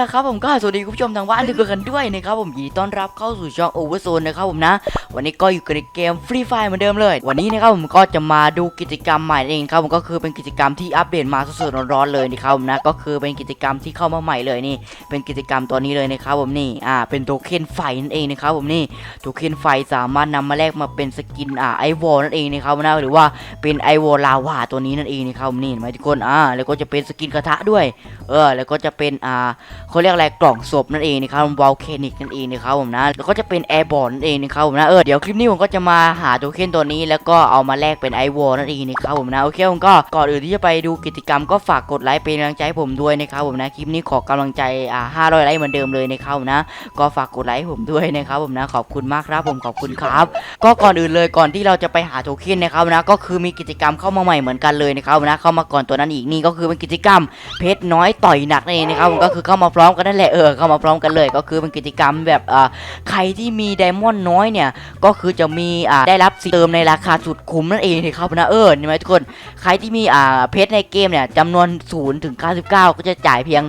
เอาละครับผมก็สวัสดีคุณผู้ชมทางบ้านทุกคนด้วยนะครับผมยินดีต้อนรับเข้าสู่ช่อง Overzone นะครับผมนะ วันนี้ก็อยู่กันในเกม Free Fire เหมือนเดิมเลย วันนี้นะครับผมก็จะมาดูกิจกรรมใหม่นั่นเองครับผมก็คือเป็นกิจกรรมที่อัปเดตมาสดๆร้อนๆเลยนะครับผมนะก็คือเป็นกิจกรรมที่เข้ามาใหม่เลยนี่ เป็นกิจกรรมตัวนี้เลยนะครับผมนี่อ่าเป็นโทเค็นไฟนั่นเองนะครับผมนี่โทเค็นไฟสามารถนำมาแลกมาเป็นสกินอ่าไอวอลนั่นเองนะครับนะหรือว่าเป็นไอวอลลาวาตัวนี้นั่นเองนะครับผมนี่ห็นไหมทุกคนอ่าแล้วก็จะเป็นสกินกระทะด้วย เออแล้วก็จะเป็นอ่าเขาเรียกอะไรกล่องศพนั่นเองนะครับวอลเคนิกนั่นเองนะครับผมนะแล้วก็จะเป็นแอร์บอลนั่นเองนะครับผมนะเออเดี๋ยวคลิปนี้ผมก็จะมาหาโทเค็นตัวนี้ แล้วก็เอามาแลกเป็นไอวอลนั่นเองนะครับผมนะโอเคผมก็ก่อนอื่นที่จะไปดูกิจกรรมก็ฝากกดไลค์เป็นกำลังใจให้ผมด้วยนะครับผมนะคลิปนี้ขอกำลังใจอ่า500ไลค์เหมือนเดิมเลยนะครับผมนะ ก็ฝากกดไลค์ผมด้วยนะครับผมนะขอบคุณมากครับผมขอบคุณครับ ก็ก่อนอื่นเลยก่อนที่เราจะไปหาโทเค็นนะครับนะก็คือมีกิจกรรมเข้ามาใหม่เหมือนกันเลยนะครับนะเข้ามาก่อนตัวนั้นอีกนี่ก็คือเป็นกิจกรรมเพชรน้อยต่อยหนักนั่นเองนะครับผมก็คือเข้ามาพร้อมกันนั่นแหละเออเข้ามาพร้อมกันเลยก็คือเป็นกิจกรรมแบบอ่าใครที่มีไดมอนด์น้อยเนี่ยก็คือจะมีอ่าได้รับสิทธิ์เติมในราคาสุดคุ้มนั่นเองนะครับนะเออเห็นไหมทุกคนใครที่มีอ่าเพชรในเกมเนี่ยจำนวน0ถึง99 ก็จะจ่ายเพียง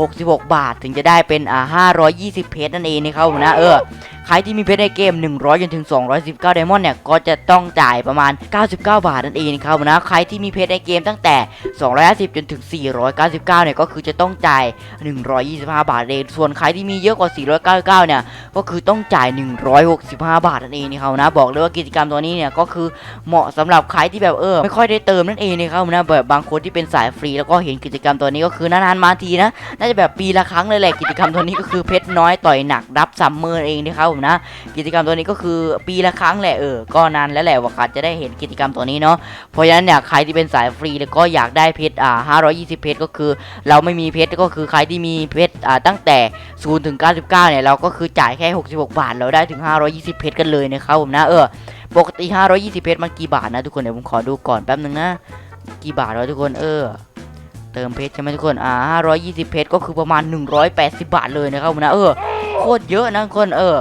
66 บาท ถึงจะได้เป็นอ่า520 เพชรนั่นเองนะครับผมนะเออ ใครที่มีเพชรในเกม 100จนถึง 219ไดมอนด์เนี่ย ก็จะต้องจ่ายประมาณ 99 บาทนั่นเองนะครับนะ ใครที่มีเพชรในเกมตั้งแต่ 250จนถึง 499 เนี่ย ก็คือจะต้องจ่าย 125 บาทเองส่วนใครที่มีเยอะกว่า 499 เนี่ย ก็คือต้องจ่าย 165 บาทนั่นเองนะครับนะ บอกเลยว่ากิจกรรมตัวนี้เนี่ย ก็คือเหมาะสำหรับใครที่แบบเออ ไม่ค่อยได้เติมนั่นเองนะครับนะ แบบบางคนที่เป็นสายฟรีแล้วก็เห็นกิจกรรมตัวนี้ก็คือนานๆมาทีนะ น่าจะแบบปีละครั้งเลยแหละ กิจกรรมตัวนี้ก็คือเพชรน้อยต่อยหนักรับซัมเมอร์เองนะครับผมนะ กิจกรรมตัวนี้ก็คือปีละครั้งแหละเออก็นานแล้วแหละว่าอาจจะได้เห็นกิจกรรมตัวนี้เนาะเพราะฉะนั้นเนี่ยใครที่เป็นสายฟรีแล้วก็อยากได้เพชรอ่า520 เพชรก็คือ เราไม่มีเพชรก็คือใครที่มีเพชรอ่าตั้งแต่0ถึง99เนี่ยเราก็คือจ่ายแค่ 66 บาท เราได้ถึง 520 เพชรกันเลยนะครับผมนะเออปกติ 520 เพชรมันกี่บาทนะทุกคนเดี๋ยวผมขอดูก่อนแป๊บนึงนะกี่บาทวะทุกคนเออเติมเพชรใช่ไหมทุกคน อ่า520 เพชรก็คือประมาณ 180 บาทเลยนะครับผมนะ เออ โคตรเยอะนะคน เออ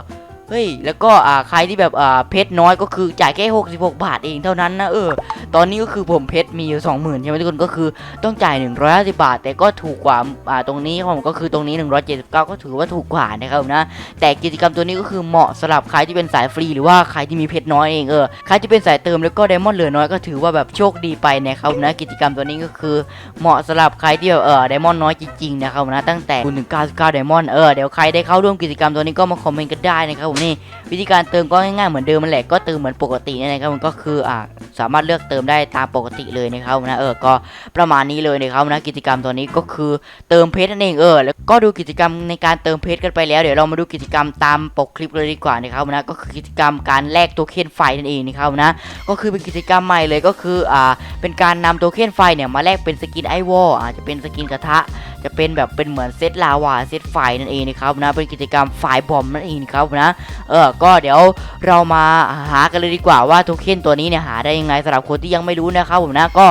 เฮ้ย แล้วก็อ่าใครที่แบบอ่าเพชรน้อยก็คือจ่ายแค่66 บาทเองเท่านั้นนะเออ ตอนนี้ก็คือผมเพชรมีอยู่20,000ใช่ไหมทุกคนก็คือต้องจ่าย 150 บาท แต่ก็ถูกกว่าอ่าตรงนี้ของผมก็คือตรงนี้ 179 ก็ถือว่าถูกกว่านะครับนะ แต่กิจกรรมตัวนี้ก็คือเหมาะสำหรับใครที่เป็นสายฟรีหรือว่าใครที่มีเพชรน้อยเองเออใครที่เป็นสายเติมแล้วก็ไดมอนด์เหลือน้อยก็ถือว่าแบบโชคดีไปนะครับนะกิจกรรมตัวนี้ก็คือเหมาะสำหรับใครที่แบบเออไดมอนด์น้อยจริงๆนะครับนะตั้งแต่0ถึง99ไดมอนด์เออเดี๋ยวใครได้เข้าร่วมกิจกรรมตัวนี้ก็มาคอมเมนต์กันได้นะครับผมนี่วิธีการเติมก็ง่ายๆเหมือนเดิมมันแหละก็เติมเหมือนปกตินี่นะครับมันก็คืออ่าสามารถเลือกเติมได้ตามปกติเลยนะครับนะเออก็ประมาณนี้เลยนะครับนะกิจกรรมตัวนี้ก็คือเติมเพชรนั่นเองเออแล้วก็ดูกิจกรรมในการเติมเพชรกันไปแล้วเดี๋ยวเรามาดูกิจกรรมตามปกคลิปเลยดีกว่านะครับนะก็คือกิจกรรมการแลกโทเค็นไฟนั่นเองนะครับนะก็คือเป็นกิจกรรมใหม่เลยก็คืออ่าเป็นการนำโทเค็นไฟเนี่ยมาแลกเป็นสกินไอวอลอาจจะเป็นสกินกระทะ จะเป็นแบบเป็นเหมือนเซตลาวาเซตไฟนั่นเองนะครับนะเป็นกิจกรรมไฟบอมนั่นเองนะครับนะเออก็เดี๋ยวเรามาหากันเลยดีกว่าว่าโทเค็นตัวนี้เนี่ยหาได้ยังไงสำหรับคนที่ยังไม่รู้นะครับผมนะก็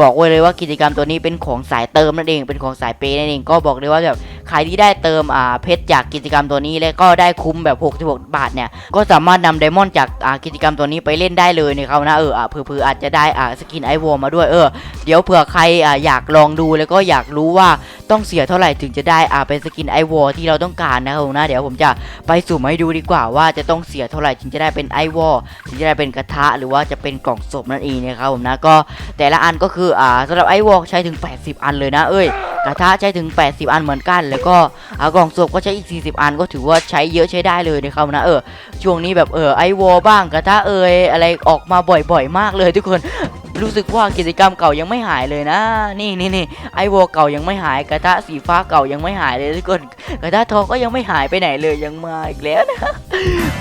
บอกไว้เลยว่ากิจกรรมตัวนี้เป็นของสายเติมนั่นเองเป็นของสายเปย์นั่นเองก็บอกเลยว่าแบบใครที่ได้เติมอ่าเพชรจากกิจกรรมตัวนี้แล้วก็ได้คุ้มแบบ 66 บาทเนี่ยก็สามารถนำไดมอนด์จากอ่ากิจกรรมตัวนี้ไปเล่นได้เลยนะครับนะเอออะเผื่อๆอาจจะได้อ่าสกินไอวอลมาด้วยเออเดี๋ยวเผื่อใครอ่าอยากลองดูแล้วก็อยากรู้ว่า ต้องเสียเท่าไหร่ถึงจะได้อ่าเป็นสกินไอวอลที่เราต้องการนะครับผมนะเดี๋ยวผมจะไปสุ่มให้ดูดีกว่าว่าจะต้องเสียเท่าไหร่ถึงจะได้เป็นไอวอลถึงจะได้เป็นกระทะหรือว่าจะเป็นกล่องศพนั่นเองนะครับผมนะก็แต่ละอันก็คืออ่าสำหรับไอวอลใช้ถึง 80 อันเลยนะเอ้ยกระทะใช้ถึง 80 อันเหมือนกัน แล้วก็อ่ากล่องศพก็ใช้อีก 40 อันก็ถือว่าใช้เยอะใช้ได้เลยนะครับนะเออช่วงนี้แบบเออไอวอลบ้างกระทะเอยอะไรออกมาบ่อยๆ มากเลยทุกคน รู้สึกว่ากิจกรรมเก่ายังไม่หายเลยนะ นี่นี่นี่ไอวอลเก่ายังไม่หายกระทะสีฟ้าเก่ายังไม่หายเลยทุกคนกระทะทองก็ยังไม่หายไปไหนเลยยังมาอีกแล้วนะ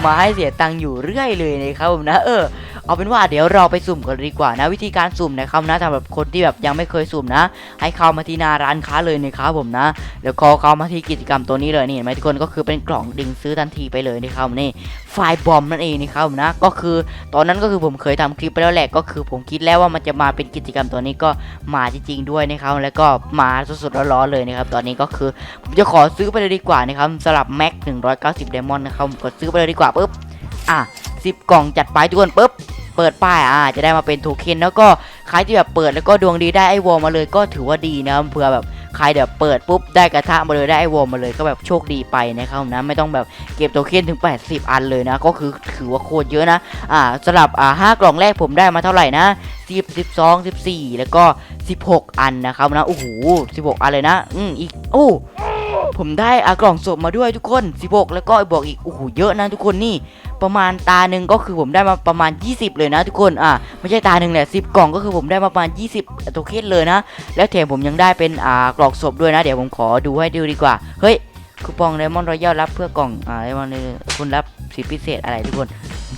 มาให้เสียตังค์อยู่เรื่อยเลยนะครับผมนะเออ เอาเป็นว่าเดี๋ยวเราไปสุ่มกันดีกว่านะวิธีการสุ่มนะครับนะสำหรับคนที่แบบยังไม่เคยสุ่มนะ ให้เข้ามาที่หน้าร้านค้าเลยนะครับผมนะเดี๋ยวขอเข้ามาที่กิจกรรมตัวนี้เลยนี่เห็นไหมทุกคนก็คือเป็นกล่องดึงซื้อทันทีไปเลยนะครับนี่ไฟบอมนั่นเองนะครับผมนะ ก็คือตอนนั้นก็คือผมเคยทำคลิปไปแล้วแหละก็คือผมคิดแล้วว่ามันจะมาเป็นกิจกรรมตัวนี้ก็มาจริงๆด้วยนะครับแล้วก็มาสดๆร้อนๆเลยนะครับตอนนี้ก็คือผมจะขอซื้อไปเลยดีกว่านะครับสำหรับแม็ก190 d ดมอนด์นะครับผมกดซื้อไปเลยดีกว่าปุ๊บอะ10 กล่องจัดไปทุกคนปุ๊บ เปิดป้ายอ่าจะได้มาเป็นโทเค็นแล้วก็ใครที่แบบเปิดแล้วก็ดวงดีได้ไอวอลมาเลยก็ถือว่าดีนะเผื่อแบบใครเดี๋ยวเปิดปุ๊บได้กระทะมาเลยได้ไอวอลมาเลยก็แบบโชคดีไปนะครับนะไม่ต้องแบบเก็บโทเค็นถึง 80 อันเลยนะ ก็คือถือว่าโคตรเยอะนะอ่าสำหรับอ่าห้ากล่องแรกผมได้มาเท่าไหร่นะ10 12 14 แล้วก็ 16 อันนะครับนะโอ้โห16 อันเลยนะ อืมอีกโอ้ผมได้อากล่องศพมาด้วยทุกคน 16 แล้วก็บอกอีกโอ้โหเยอะนะทุกคนนี่ ประมาณตาหนึ่งก็คือผมได้มาประมาณ 20 เลยนะทุกคนอ่าไม่ใช่ตาหนึ่งแหละ10กล่องก็คือผมได้มาประมาณ 20โทเค็นเลยนะ แล้วแถมผมยังได้เป็นอ่ากล่องศพด้วยนะ เดี๋ยวผมขอดูให้ดูดีกว่า เฮ้ยคูปองไดมอนด์รอยัลรับเพื่อกล่องอ่าไดมอนด์คุณรับสิทธิพิเศษอะไรทุกคน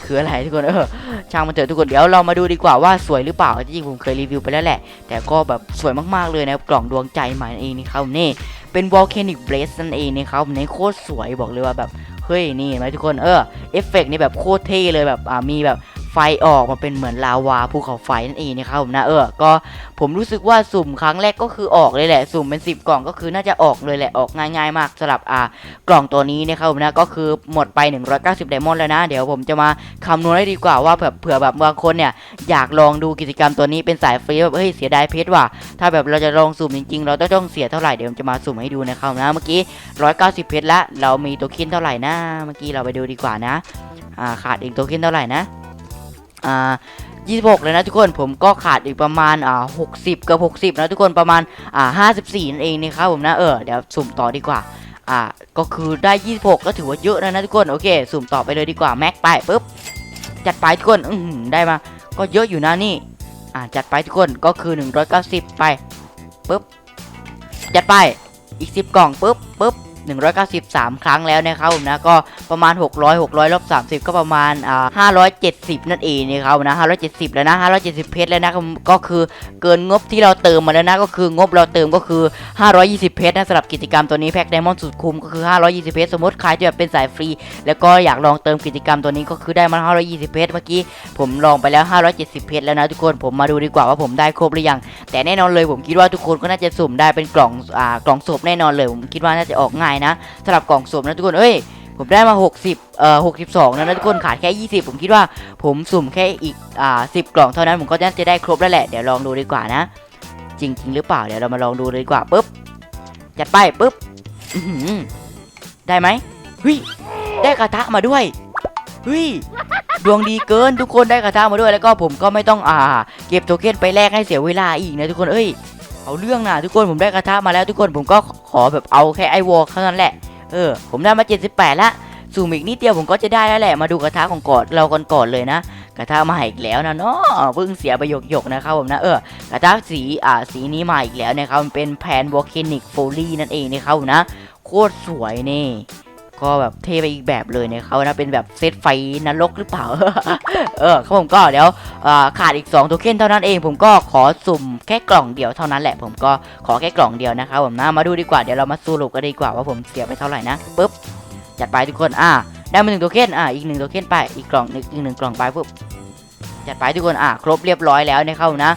คืออะไรทุกคนเออช่างมันเถอะทุกคนเดี๋ยวเรามาดูดีกว่าว่าสวยหรือเปล่าจริงผมเคยรีวิวไปแล้วแหละ แต่ก็แบบสวยมากๆเลยนะกล่องดวงใจใหม่นั่นเองนี่ครับนี่เป็น volcanic blaze นั่นเองนะครับในโคตรสวยบอกเลยว่าแบบ เฮ้ยนี่เห็นไหมทุกคนเออเอฟเฟกต์นี่แบบโคตรเท่เลยแบบอ่ามีแบบ ไฟออกมาเป็นเหมือนลาวาภูเขาไฟนั่นเองนะครับผมนะเออก็ผมรู้สึกว่าสุ่มครั้งแรกก็คือออกเลยแหละ สุ่มเป็น 10 กล่องก็คือน่าจะออกเลยแหละออกง่ายๆ มากสำหรับอ่ากล่องตัวนี้นะครับผมนะก็คือหมดไป 190ไดมอนด์แล้วนะ เดี๋ยวผมจะมาคำนวณให้ดีกว่าว่าแบบเผื่อแบบบางคนเนี่ยอยากลองดูกิจกรรมตัวนี้เป็นสายฟรีแบบเฮ้ยเสียดายเพชรว่ะถ้าแบบเราจะลองสุ่มจริงๆ เราต้องต้องเสียเท่าไหร่เดี๋ยวผมจะมาสุ่มให้ดูนะครับนะเมื่อกี้ 190 เพชรละเรามีตัวคินเท่าไหร่นะเมื่อกี้เราไปดูดีกว่านะอ่าขาดอีกตัวคินเท่าไหร่นะ อ่า26เลยนะทุกคนผมก็ขาดอีกประมาณอ่า60กับ60 นะทุกคนประมาณอ่า54นั่นเองนะครับผมนะเออเดี๋ยวสุ่มต่อดีกว่าอ่าก็คือได้ 26 ก็ถือว่าเยอะแล้วนะทุกคนโอเค สุ่มต่อไปเลยดีกว่าแม็กไปปุ๊บจัดไปทุกคนอือหือได้มา ก็เยอะอยู่นะนี่อ่าจัดไปทุกคนก็คือ 190 ไปปุ๊บจัดไปอีก 10 กล่องปุ๊บปุ๊บ 193 ครั้งแล้วนะครับผมนะก็ประมาณ 600 600ลบ30 ก็ประมาณอ่า570 นั่นเองนะครับนะ570 แล้วนะ 570 เพชรแล้วนะก็คือเกินงบที่เราเติมมาแล้วนะก็คืองบเราเติมก็คือ 520 เพชรนะสำหรับกิจกรรมตัวนี้แพ็คไดมอนด์สุดคุ้มก็คือ 520 เพชรสมมติใครจะแบบเป็นสายฟรี แล้วก็อยากลองเติมกิจกรรมตัวนี้ก็คือได้มา 520 เพชรเมื่อกี้ผมลองไปแล้ว 570 เพชรแล้วนะทุกคนผมมาดูดีกว่าว่าผมได้ครบหรือยัง แต่แน่นอนเลยผมคิดว่าทุกคนก็น่าจะสุ่มได้เป็นกล่องอ่ากล่องศพแน่นอนเลยผมคิดว่าน่าจะออกง่ายนะสำหรับกล่องศพนะทุกคนเอ้ยผมได้มา 60 เอ่อ 62นะนะทุกคนขาดแค่ 20 ผมคิดว่าผมสุ่มแค่อีก อ่า 10 กล่องเท่านั้นผมก็น่าจะได้ครบแล้วแหละ เดี๋ยวลองดูดีกว่านะ จริงๆหรือเปล่า เดี๋ยวเรามาลองดูเลยดีกว่าปุ๊บ จัดไปปุ๊บได้ไหมเฮ้ย ได้กระทะมาด้วยเฮ้ย ดวงดีเกินทุกคนได้กระทะมาด้วย แล้วก็ผมก็ไม่ต้อง อ่า เก็บโทเค็นไปแลกให้เสียเวลาอีกนะทุกคน เอ้ย เอาเรื่องนะทุกคนผมได้กระทะมาแล้วทุกคนผมก็ขอแบบเอาแค่ไอวอลเท่านั้นแหละเออผมได้มา 78ละสูมอีกนิดเดียวผมก็จะได้แล้วแหละมาดูกระทะของกอนเราก่อนก่อนเลยนะ กระทะมาอีกแล้วนะเนาะเพิ่งเสียไปหยกๆนะครับผมนะเออกระทะสีอ่าสีนี้มาอีกแล้วนะครับมันเป็นแพนวอลเคนิกโฟลี่นั่นเองนะครับนะโคตรสวยนี่ ก็แบบเทไปอีกแบบเลยเนี่ยเขานะเป็นแบบเซตไฟนรกหรือเปล่า เออครับผมก็เดี๋ยวขาดอีก2โทเค็นเท่านั้นเอง ผมก็ขอสุ่มแค่กล่องเดียวเท่านั้นแหละ ผมก็ขอแค่กล่องเดียวนะครับผมนะมาดูดีกว่าเดี๋ยวเรามาสรุปกันดีกว่าว่าผมเสียไปเท่าไหร่นะปุ๊บจัดไปทุกคนอ่าได้มาหนึ่งโทเค็นอ่าอีกหนึ่งโทเค็นไปอีกกล่องอีกหนึ่งกล่องไปปุ๊บจัดไปทุกคนอ่าครบเรียบร้อยแล้วนะครับนะ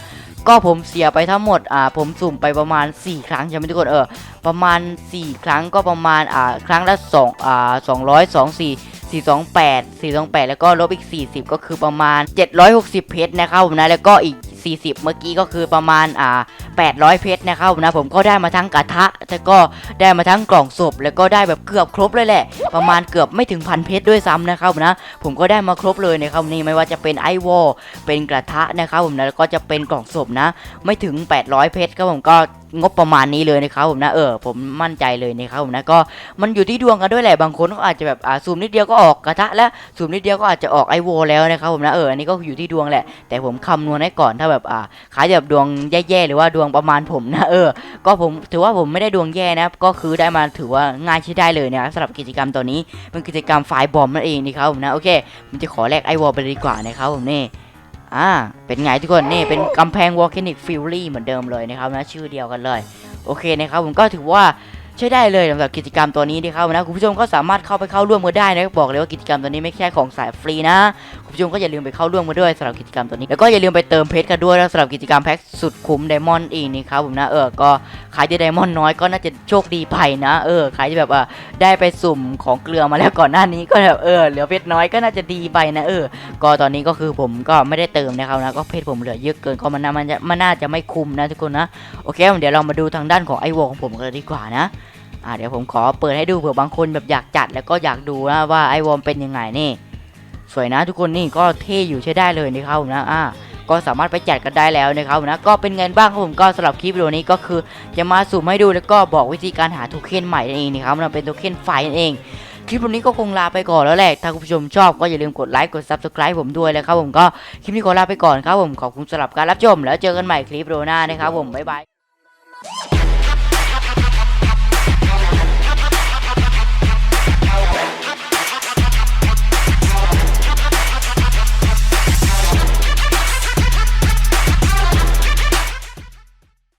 ก็ผมเสียไปทั้งหมดอ่าผมสุ่มไปประมาณ 4 ครั้งใช่ไหมทุกคนเออ ประมาณ 4 ครั้งก็ประมาณอ่าครั้งละ2อ่า200 2 4 428 428 แล้วก็ลบอีก 40 ก็คือประมาณ 760 เพชรนะครับผมนะแล้วก็อีก 40 เมื่อกี้ก็คือประมาณอ่า800 เพชรนะครับผมนะผมก็ได้มาทั้งกระทะแล้วก็ได้มาทั้งกล่องศพแล้วก็ได้แบบเกือบครบเลยแหละ ประมาณเกือบไม่ถึงพันเพชรด้วยซ้ำนะครับผมนะผมก็ได้มาครบเลยนะครับนี่ไม่ว่าจะเป็นไอวอลเป็นกระทะนะครับผมนะแล้วก็จะเป็นกล่องศพนะ ไม่ถึง 800 เพชรครับผมก็งบประมาณนี้เลยนะครับผมนะเออผมมั่นใจเลยนะครับผมนะก็มันอยู่ที่ดวงกันด้วยแหละบางคนก็อาจจะแบบอ่าซูมนิดเดียวก็ออกกระทะแล้วซูมนิดเดียวก็อาจจะออกไอโวแล้วนะครับผมนะเอออันนี้ก็อยู่ที่ดวงแหละ แต่ผมคำนวณให้ก่อนถ้าแบบอ่าขายแบบดวงแย่ๆหรือว่าดวงประมาณผมนะเออ ก็ผมถือว่าผมไม่ได้ดวงแย่นะก็คือได้มาถือว่าง่ายใช้ได้เลยนะครับสำหรับกิจกรรมตัวนี้เป็นกิจกรรมไฟบอมนั่นเองนะครับผมนะโอเคผมจะขอแลกไอวอลไปดีกว่านะครับผมนี่อ่าเป็นไงทุกคนนี่เป็นกำแพงวอลเคนิกฟิลลี่เหมือนเดิมเลยนะครับนะชื่อเดียวกันเลย โอเคนะครับผมก็ถือว่า ใช้ได้เลยสำหรับกิจกรรมตัวนี้นะครับนะคุณผู้ชมก็สามารถเข้าไปเข้าร่วมกันได้นะบอกเลยว่ากิจกรรมตัวนี้ไม่ใช่ของสายฟรีนะคุณผู้ชมก็อย่าลืมไปเข้าร่วมกันด้วยสำหรับกิจกรรมตัวนี้แล้วก็อย่าลืมไปเติมเพชรกันด้วยนะสำหรับกิจกรรมแพ็คสุดคุ้มไดมอนด์อีกนี่ครับผมนะเออก็ใครที่ไดมอนด์น้อยก็น่าจะโชคดีไปนะเออใครที่แบบว่าได้ไปสุ่มของเกลือมาแล้วก่อนหน้านี้ก็แบบเออเหลือเพชรน้อยก็น่าจะดีไปนะเออ ก็ตอนนี้ก็คือผมก็ไม่ได้เติมนะครับนะก็เพชรผมเหลือเยอะเกินก็มันน่ามันจะมันน่าจะไม่คุ้มนะทุกคนนะโอเคเดี๋ยวเรามาดูทางด้านของไอวอลของผมกันดีกว่านะ อ่าเดี๋ยวผมขอเปิดให้ดูเผื่อบางคนแบบอยากจัดแล้วก็อยากดูนะว่าไอวอมเป็นยังไงนี่ สวยนะทุกคนนี่ก็เท่อยู่ใช้ได้เลยนะครับผมนะอ่าก็สามารถไปจัดกันได้แล้วนะครับผมนะก็เป็นไงบ้างครับผมก็สำหรับคลิปวิดีโอนี้ก็คือ จะมาสุ่มให้ดูแล้วก็บอกวิธีการหาโทเค็นใหม่นั่นเองนะครับมันเป็นโทเค็นไฟนั่นเองคลิปวันนี้ก็คงลาไปก่อนแล้วแหละถ้าคุณผู้ชมชอบก็อย่าลืมกดไลค์กด subscribe ผมด้วยนะครับผมก็คลิปนี้ขอลาไปก่อนครับผมขอบคุณสำหรับการรับชมแล้วเจอกันใหม่คลิปวิดีโอหน้านะครับผมบ๊ายบาย